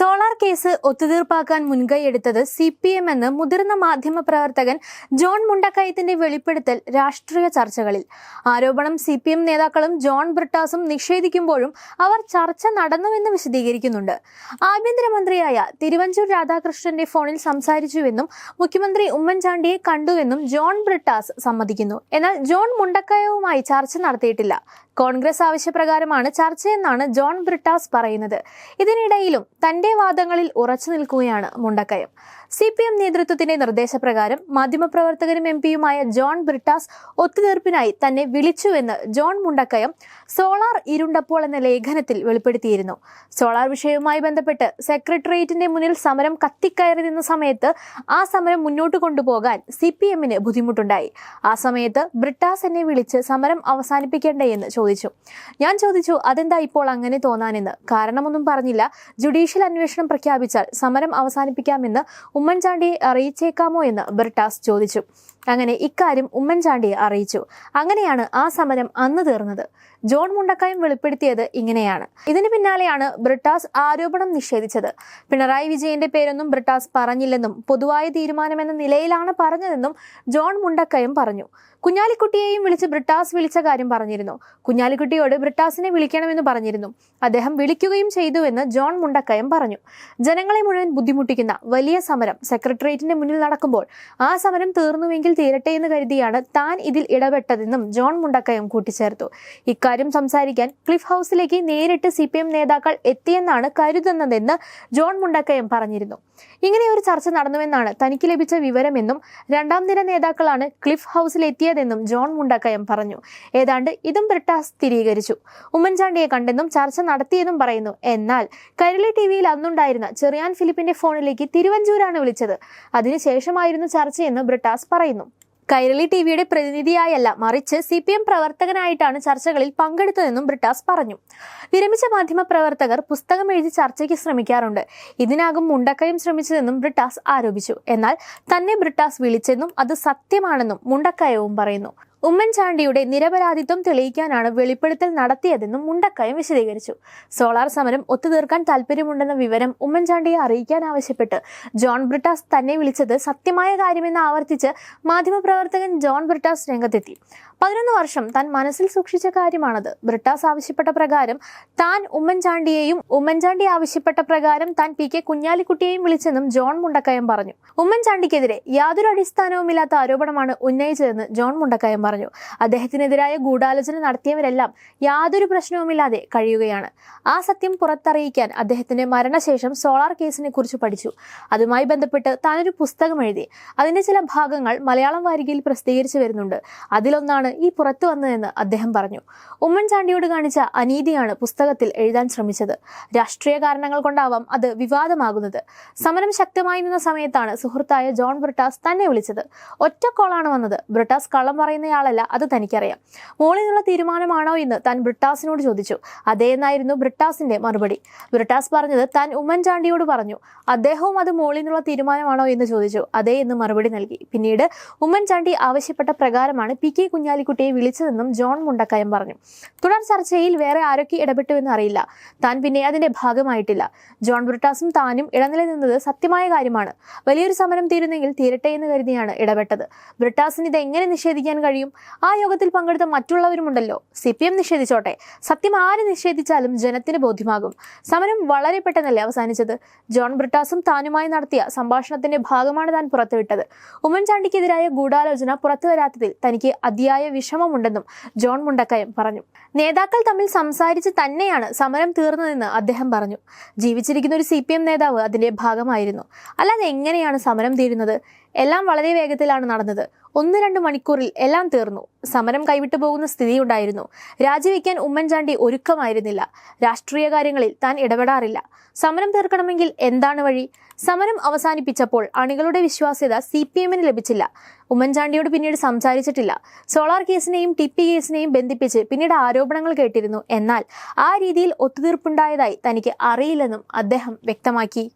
Solar case ഒത്തുതീർപ്പാക്കാൻ മുൻകൈയെടുത്തത് C P M എന്ന് മുതിർന്ന മാധ്യമ പ്രവർത്തകൻ ജോൺ മുണ്ടക്കയത്തിന്റെ വെളിപ്പെടുത്തൽ രാഷ്ട്രീയ ചർച്ചകളിൽ. ആരോപണം സി പി എം നേതാക്കളും ജോൺ ബ്രിട്ടാസും നിഷേധിക്കുമ്പോഴും അവർ ചർച്ച നടന്നുവെന്ന് വിശദീകരിക്കുന്നുണ്ട്. ആഭ്യന്തരമന്ത്രിയായ തിരുവഞ്ചൂർ രാധാകൃഷ്ണന്റെ ഫോണിൽ സംസാരിച്ചുവെന്നും മുഖ്യമന്ത്രി ഉമ്മൻചാണ്ടിയെ കണ്ടുവെന്നും ജോൺ ബ്രിട്ടാസ് സമ്മതിക്കുന്നു. എന്നാൽ ജോൺ മുണ്ടക്കയവുമായി ചർച്ച നടത്തിയിട്ടില്ല. കോൺഗ്രസ് ആവശ്യപ്രകാരമാണ് ചർച്ചയെന്നാണ് ജോൺ ബ്രിട്ടാസ് പറയുന്നത്. ഇതിനിടയിലും തന്റെ വാദങ്ങളിൽ ഉറച്ചു നിൽക്കുകയാണ് മുണ്ടക്കയം. സി പി എം നേതൃത്വത്തിന്റെ നിർദ്ദേശപ്രകാരം മാധ്യമപ്രവർത്തകരും എം പിയുമായ ജോൺ ബ്രിട്ടാസ് ഒത്തുതീർപ്പിനായി തന്നെ വിളിച്ചുവെന്ന് ജോൺ മുണ്ടക്കയം സോളാർ ഇരുണ്ടപ്പോൾ എന്ന ലേഖനത്തിൽ വെളിപ്പെടുത്തിയിരുന്നു. സോളാർ വിഷയവുമായി ബന്ധപ്പെട്ട് സെക്രട്ടേറിയറ്റിന്റെ മുന്നിൽ സമരം കത്തിക്കയറി നിന്ന സമയത്ത് ആ സമരം മുന്നോട്ട് കൊണ്ടുപോകാൻ സി പി എമ്മിന് ബുദ്ധിമുട്ടുണ്ടായി. ആ സമയത്ത് ബ്രിട്ടാസ് എന്നെ വിളിച്ച് സമരം അവസാനിപ്പിക്കേണ്ടേ എന്ന് ചോദിച്ചു. ഞാൻ ചോദിച്ചു അതെന്താ ഇപ്പോൾ അങ്ങനെ തോന്നാനെന്ന്? കാരണമൊന്നും പറഞ്ഞില്ല. ജുഡീഷ്യൽ അന്വേഷണം പ്രഖ്യാപിച്ചാൽ സമരം അവസാനിപ്പിക്കാമെന്ന് ഉമ്മൻചാണ്ടിയെ അറിയിച്ചേക്കാമോ എന്ന് ബർട്ടാസ് ചോദിച്ചു. അങ്ങനെ ഇക്കാര്യം ഉമ്മൻചാണ്ടിയെ അറിയിച്ചു. അങ്ങനെയാണ് ആ സമരം അന്ന് തീർന്നത്. ജോൺ മുണ്ടക്കായം വെളിപ്പെടുത്തിയത് ഇങ്ങനെയാണ്. ഇതിനു പിന്നാലെയാണ് ബ്രിട്ടാസ് ആരോപണം നിഷേധിച്ചത്. പിണറായി വിജയന്റെ പേരൊന്നും ബ്രിട്ടാസ് പറഞ്ഞില്ലെന്നും പൊതുവായ തീരുമാനമെന്ന നിലയിലാണ് പറഞ്ഞതെന്നും ജോൺ മുണ്ടക്കയം പറഞ്ഞു. കുഞ്ഞാലിക്കുട്ടിയെയും വിളിച്ച് ബ്രിട്ടാസ് വിളിച്ച കാര്യം പറഞ്ഞിരുന്നു. കുഞ്ഞാലിക്കുട്ടിയോട് ബ്രിട്ടാസിനെ വിളിക്കണമെന്ന് പറഞ്ഞിരുന്നു. അദ്ദേഹം വിളിക്കുകയും ചെയ്തുവെന്ന് ജോൺ മുണ്ടക്കയം പറഞ്ഞു. ജനങ്ങളെ മുഴുവൻ ബുദ്ധിമുട്ടിക്കുന്ന വലിയ സമരം സെക്രട്ടേറിയറ്റിന്റെ മുന്നിൽ നടക്കുമ്പോൾ ആ സമരം തീർന്നുവെങ്കിൽ തീരട്ടെ എന്ന് കരുതിയാണ് താൻ ഇതിൽ ഇടപെട്ടതെന്നും ജോൺ മുണ്ടക്കയം കൂട്ടിച്ചേർത്തു. ഇക്കാര്യം സംസാരിക്കാൻ ക്ലിഫ് ഹൗസിലേക്ക് നേരിട്ട് സി പി എം നേതാക്കൾ എത്തിയെന്നാണ് കരുതുന്നതെന്ന് ജോൺ മുണ്ടക്കയം പറഞ്ഞിരുന്നു. ഇങ്ങനെ ഒരു ചർച്ച നടന്നുവെന്നാണ് തനിക്ക് ലഭിച്ച വിവരമെന്നും രണ്ടാം നിര നേതാക്കളാണ് ക്ലിഫ് ഹൗസിൽ എത്തിയതെന്നും ജോൺ മുണ്ടക്കയം പറഞ്ഞു. ഏതാണ്ട് ഇതും ബ്രിട്ടാസ് സ്ഥിരീകരിച്ചു. ഉമ്മൻചാണ്ടിയെ കണ്ടെന്നും ചർച്ച നടത്തിയെന്നും പറയുന്നു. എന്നാൽ കരളി ടി വിയിൽ അന്നുണ്ടായിരുന്ന ചെറിയാൻ ഫിലിപ്പിന്റെ ഫോണിലേക്ക് തിരുവഞ്ചൂരാണ് വിളിച്ചത്. അതിനുശേഷമായിരുന്നു ചർച്ചയെന്ന് ബ്രിട്ടാസ് പറയുന്നു. കൈരളി ടി വിയുടെ പ്രതിനിധിയായല്ല മറിച്ച് സി പി എം പ്രവർത്തകനായിട്ടാണ് ചർച്ചകളിൽ പങ്കെടുത്തതെന്നും ബ്രിട്ടാസ് പറഞ്ഞു. വിരമിച്ച മാധ്യമ പ്രവർത്തകർ പുസ്തകം എഴുതി ചർച്ചയ്ക്ക് ശ്രമിക്കാറുണ്ട്. ഇതിനാകും മുണ്ടക്കയും ശ്രമിച്ചതെന്നും ബ്രിട്ടാസ് ആരോപിച്ചു. എന്നാൽ തന്നെ ബ്രിട്ടാസ് വിളിച്ചെന്നും അത് സത്യമാണെന്നും മുണ്ടക്കയവും പറയുന്നു. ഉമ്മൻചാണ്ടിയുടെ നിരപരാധിത്വം തെളിയിക്കാനാണ് വെളിപ്പെടുത്തൽ നടത്തിയതെന്നും മുണ്ടക്കയം വിശദീകരിച്ചു. സോളാർ സമരം ഒത്തുതീർക്കാൻ താല്പര്യമുണ്ടെന്ന വിവരം ഉമ്മൻചാണ്ടിയെ അറിയിക്കാൻ ആവശ്യപ്പെട്ട് ജോൺ ബ്രിട്ടാസ് തന്നെ വിളിച്ചത് സത്യമായ കാര്യമെന്ന് ആവർത്തിച്ച് മാധ്യമപ്രവർത്തകൻ ജോൺ ബ്രിട്ടാസ് രംഗത്തെത്തി. പതിനൊന്ന് വർഷം താൻ മനസ്സിൽ സൂക്ഷിച്ച കാര്യമാണത്. ബ്രിട്ടാസ് ആവശ്യപ്പെട്ട പ്രകാരം താൻ ഉമ്മൻചാണ്ടിയെയും ഉമ്മൻചാണ്ടി ആവശ്യപ്പെട്ട പ്രകാരം താൻ പി കെ കുഞ്ഞാലിക്കുട്ടിയെയും വിളിച്ചെന്നും ജോൺ മുണ്ടക്കയം പറഞ്ഞു. ഉമ്മൻചാണ്ടിക്കെതിരെ യാതൊരു അടിസ്ഥാനവുമില്ലാത്ത ആരോപണമാണ് ഉന്നയിച്ചതെന്ന് ജോൺ മുണ്ടക്കയം പറഞ്ഞു അദ്ദേഹത്തിനെതിരായ ഗൂഢാലോചന നടത്തിയവരെല്ലാം യാതൊരു പ്രശ്നവുമില്ലാതെ കഴിയുകയാണ്. ആ സത്യം പുറത്തറിയിക്കാൻ അദ്ദേഹത്തിന്റെ മരണശേഷം സോളാർ കേസിനെ കുറിച്ച് പഠിച്ചു. അതുമായി ബന്ധപ്പെട്ട് താനൊരു പുസ്തകം എഴുതി. അതിന്റെ ചില ഭാഗങ്ങൾ മലയാളം വാരികയിൽ പ്രസിദ്ധീകരിച്ചു വരുന്നുണ്ട്. അതിലൊന്നാണ് ഈ പുറത്തു വന്നതെന്ന് അദ്ദേഹം പറഞ്ഞു. ഉമ്മൻചാണ്ടിയോട് കാണിച്ച അനീതിയാണ് പുസ്തകത്തിൽ എഴുതാൻ ശ്രമിച്ചത്. രാഷ്ട്രീയ കാരണങ്ങൾ കൊണ്ടാവാം അത് വിവാദമാകുന്നത്. സമരം ശക്തമായി നിന്ന സമയത്താണ് സുഹൃത്തായ ജോൺ ബ്രിട്ടാസ് തന്നെ വിളിച്ചത്. ഒറ്റക്കോളാണ് വന്നത്. ബ്രിട്ടാസ് കള്ളം പറയുന്നയാളല്ല അത് തനിക്കറിയാം. മോളിൽ നിന്നുള്ള തീരുമാനമാണോ എന്ന് താൻ ബ്രിട്ടാസിനോട് ചോദിച്ചു. അതേ എന്നായിരുന്നു ബ്രിട്ടാസിന്റെ മറുപടി. ബ്രിട്ടാസ് പറഞ്ഞത് താൻ ഉമ്മൻചാണ്ടിയോട് പറഞ്ഞു. അദ്ദേഹവും അത് മോളിൽ നിന്നുള്ള തീരുമാനമാണോ എന്ന് ചോദിച്ചു. അതേ എന്ന് മറുപടി നൽകി. പിന്നീട് ഉമ്മൻചാണ്ടി ആവശ്യപ്പെട്ട പ്രകാരമാണ് പി കെ കുഞ്ഞാലിക്കുട്ടിയെ വിളിച്ചതെന്നും ജോൺ മുണ്ടക്കയം പറഞ്ഞു. തുടർ ചർച്ചയിൽ വേറെ ആരൊക്കെ ഇടപെട്ടുവെന്ന് അറിയില്ല. താൻ പിന്നെ അതിന്റെ ഭാഗമായിട്ടില്ല. ജോൺ ബ്രിട്ടാസും താനും ഇടനില നിന്നത് സത്യമായ കാര്യമാണ്. വലിയൊരു സമരം തീരുന്നെങ്കിൽ തീരട്ടെ എന്ന് കരുതിയാണ് ഇടപെട്ടത്. ബ്രിട്ടാസിന് ഇത് എങ്ങനെ നിഷേധിക്കാൻ കഴിയും? ആ യോഗത്തിൽ പങ്കെടുത്ത മറ്റുള്ളവരുമുണ്ടല്ലോ. സി പി എം നിഷേധിച്ചോട്ടെ. സത്യം ആര് നിഷേധിച്ചാലും ജനത്തിന് ബോധ്യമാകും. സമരം വളരെ പെട്ടെന്നല്ലേ അവസാനിച്ചത്? ജോൺ ബ്രിട്ടാസും താനുമായി നടത്തിയ സംഭാഷണത്തിന്റെ ഭാഗമാണ് താൻ പുറത്തുവിട്ടത്. ഉമ്മൻചാണ്ടിക്കെതിരായ ഗൂഢാലോചന പുറത്തുവരാത്തതിൽ തനിക്ക് അതിയായ വിഷമമുണ്ടെന്നും ജോൺ മുണ്ടക്കയം പറഞ്ഞു. നേതാക്കൾ തമ്മിൽ സംസാരിച്ച് തന്നെയാണ് സമരം തീർന്നതെന്ന് അദ്ദേഹം പറഞ്ഞു. ജീവിച്ചിരിക്കുന്ന ഒരു സി നേതാവ് അതിന്റെ ഭാഗമായിരുന്നു. അല്ലാതെ എങ്ങനെയാണ് സമരം തീരുന്നത്? എല്ലാം വളരെ വേഗത്തിലാണ് നടന്നത്. ഒന്ന് രണ്ട് മണിക്കൂറിൽ എല്ലാം തീർന്നു. സമരം കൈവിട്ടു പോകുന്ന സ്ഥിതിയുണ്ടായിരുന്നു. രാജിവെക്കാൻ ഉമ്മൻചാണ്ടി ഒരുക്കമായിരുന്നില്ല. രാഷ്ട്രീയ കാര്യങ്ങളിൽ താൻ ഇടപെടാറില്ല. സമരം തീർക്കണമെങ്കിൽ എന്താണ് വഴി? സമരം അവസാനിപ്പിച്ചപ്പോൾ അണികളുടെ വിശ്വാസ്യത സി പി എമ്മിന് ലഭിച്ചില്ല. ഉമ്മൻചാണ്ടിയോട് പിന്നീട് സംസാരിച്ചിട്ടില്ല. സോളാർ കേസിനെയും ടിപ്പി കേസിനെയും ബന്ധിപ്പിച്ച് പിന്നീട് ആരോപണങ്ങൾ കേട്ടിരുന്നു. എന്നാൽ ആ രീതിയിൽ ഒത്തുതീർപ്പുണ്ടായതായി തനിക്ക് അറിയില്ലെന്നും അദ്ദേഹം വ്യക്തമാക്കി.